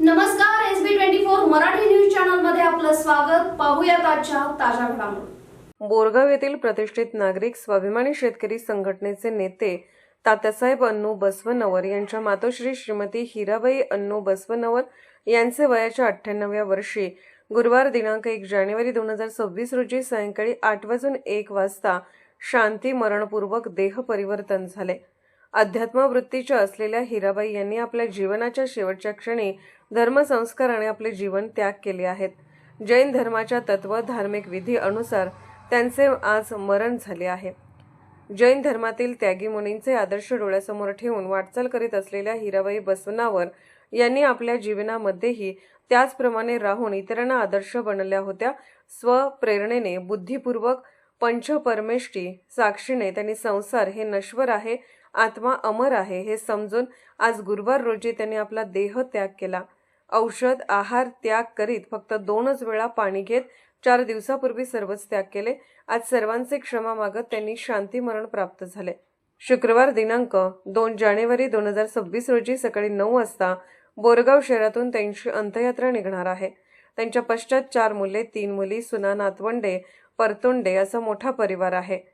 नमस्कार S B twenty four Marathi news चॅनलमध्ये आपलं स्वागत. पाहूया आजच्या ताज्या घडामोडी. बोरगाव येथील प्रतिष्ठित नागरिक स्वाभिमानी शेतकरी संघटनेचे नेते तात्यासाहेब अन्नू बसवनवर यांच्या मातोश्री श्रीमती हिराबाई अन्नू बसवनवर यांचे वयाच्या अठ्ठ्याण्णव्या वर्षी गुरुवार दिनांक एक जानेवारी दोन हजार सव्वीस रोजी सायंकाळी आठ वाजून एक वाजता शांती मरणपूर्वक देह परिवर्तन झाले. अध्यात्मवृत्तीच्या असलेल्या हिराबाई यांनी आपल्या जीवनाच्या शेवटच्या क्षणी धर्मसंस्कार आणि आपले जीवन त्याग केले आहेत. जैन धर्माच्या तत्व धार्मिक विधी अनुसार त्यांचे आज मरण झाले आहे. जैन धर्मातील त्यागी मुनींचे आदर्श डोळ्यासमोर ठेवून वाटचाल करीत असलेल्या हिराबाई बसवनावर यांनी आपल्या जीवनामध्येही त्याचप्रमाणे राहून इतरांना आदर्श बनल्या होत्या. स्वप्रेरणेने बुद्धिपूर्वक पंचपरमेष्टी साक्षीने त्यांनी संसार हे नश्वर आहे. आत्मा अमर आहे हे समजून आज गुरुवार रोजी त्यांनी आपला देह त्याग केला. औषध आहार त्याग करीत फक्त दोनच वेळा पाणी घेत चार दिवसापूर्वी सर्वच त्याग केले. आज सर्वांचे क्षमा मागत त्यांनी शांती मरण प्राप्त झाले. शुक्रवार दिनांक दोन जानेवारी दोन हजार सव्वीस रोजी सकाळी नऊ वाजता बोरगाव शहरातून त्यांची अंत्ययात्रा निघणार आहे. त्यांच्या पश्चात चार मुले तीन मुली सुना नातवंडे परतोंडे असा मोठा परिवार आहे.